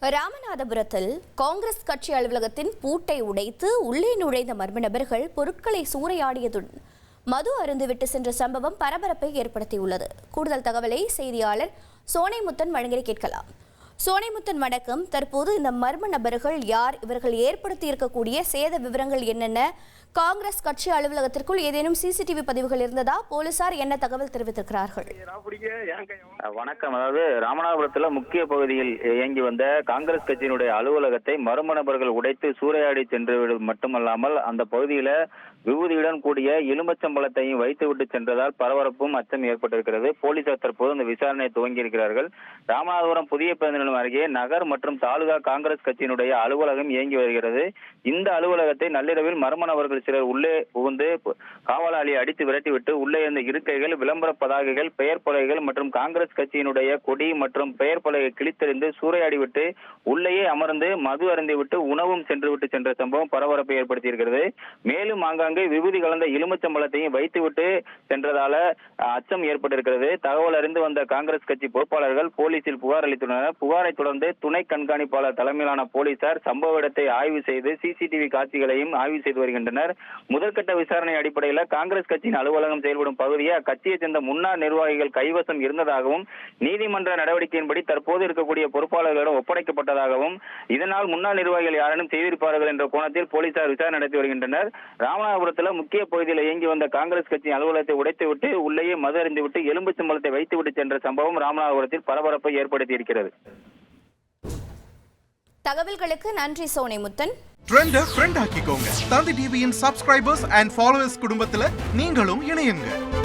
ராமநாதபுரத்தில் காங்கிரஸ் கட்சி அலுவலகத்தின் பூட்டை உடைத்து உள்ளே நுழைந்த மர்ம நபர்கள் பொருட்களை சூறையாடியதுடன் மது அருந்துவிட்டு சென்ற சம்பவம் பரபரப்பை ஏற்படுத்தியுள்ளது. கூடுதல் தகவலை செய்தியாளர் சோனைமுத்தன் வழங்கி கேட்கலாம். சோனைமுத்தன் வணக்கம். தற்போது இந்த மர்ம நபர்கள் யார்? இவர்கள் ஏற்படுத்தி இருக்கக்கூடிய சேத விவரங்கள் என்னென்ன? காங்கிரஸ் கட்சி அலுவலகத்திற்குள் ஏதேனும் சிசிடிவி பதிவுகள் இருந்ததா? போலீசார் என்ன தகவல் தெரிவித்திருக்கிறார்கள்? வணக்கம். அதாவது ராமநாதபுரத்துல முக்கிய பகுதியில் இயங்கி வந்த காங்கிரஸ் கட்சியினுடைய அலுவலகத்தை மர்ம நபர்கள் உடைத்து சூறையாடி சென்றுவிடு மட்டுமல்லாமல் அந்த பகுதியில விபூதியுடன் கூடிய எலும்பச்சம்பளத்தையும் வைத்துவிட்டு சென்றதால் பரபரப்பும் அச்சம் ஏற்பட்டிருக்கிறது. போலீசார் தற்போது அந்த விசாரணையை துவங்கியிருக்கிறார்கள். ராமநாதபுரம் புதிய பேருந்து நிலையம் அருகே நகர் மற்றும் தாலுகா காங்கிரஸ் கட்சியினுடைய அலுவலகம் இயங்கி வருகிறது. இந்த அலுவலகத்தை நள்ளிரவில் மர்ம நபர்கள் சிலர் உள்ளே புகுந்து காவலாளியை அடித்து விரட்டிவிட்டு உள்ளே இருந்த இருக்கைகள் விளம்பர பதாகைகள் பெயர் பலகைகள் மற்றும் காங்கிரஸ் கட்சியினுடைய கொடி மற்றும் பெயர் பலகை கிழித்தெறிந்து சூறையாடிவிட்டு உள்ளேயே அமர்ந்து மது அருந்திவிட்டு உணவும் சென்று விட்டு சென்ற சம்பவம் பரபரப்பை ஏற்படுத்தியிருக்கிறது. மேலும் ஆங்காங்கே விபூதி கலந்த எலுமிச்சம்பழத்தையும் வைத்துவிட்டு சென்றதால அச்சம் ஏற்பட்டிருக்கிறது. தகவல் அறிந்து வந்த காங்கிரஸ் கட்சி பொறுப்பாளர்கள் போலீசில் புகார் அளித்துள்ளனர். புகார் தொடர்ந்து துணை கண்காணிப்பாளர் தலைமையிலான போலீசார் சம்பவ இடத்தை ஆய்வு செய்து சிசிடிவி காட்சிகளையும் ஆய்வு செய்து வருகின்றனர். முதற்கட்ட விசாரணை அடிப்படையில் காங்கிரஸ் கட்சியின் அலுவலகம் செயல்படும் பகுதியை அக்கட்சியைச் சேர்ந்த முன்னாள் நிர்வாகிகள் கைவசம் இருந்ததாகவும் நீதிமன்ற நடவடிக்கையின்படி தற்போது இருக்கக்கூடிய பொறுப்பாளர்களிடம் ஒப்படைக்கப்பட்டதாகவும் இதனால் முன்னாள் நிர்வாகிகள் யாரேனும் செய்திருப்பார்கள் என்ற கோணத்தில் போலீசார் விசாரணை நடத்தி வருகின்றனர். ராமநாதபுரத்தில் முக்கிய பகுதியில் இயங்கி வந்த காங்கிரஸ் கட்சியின் அலுவலகத்தை உடைத்துவிட்டு உள்ளேயே மது அறிந்துவிட்டு எலும்பு சம்பளத்தை வைத்துவிட்டு சென்ற சம்பவம் ராமநாதபுரத்தில் பரபரப்பை ஏற்படுத்தியிருக்கிறது. தகவல்களுக்கு நன்றி சோனைமுத்தன். ட்ரெண்ட ஃப்ரெண்ட் ஆக்கிக்கோங்க. தந்தி டிவியின் சப்ஸ்கிரைபர்ஸ் அண்ட் ஃபாலோவர்ஸ் குடும்பத்துல நீங்களும் இணையுங்க.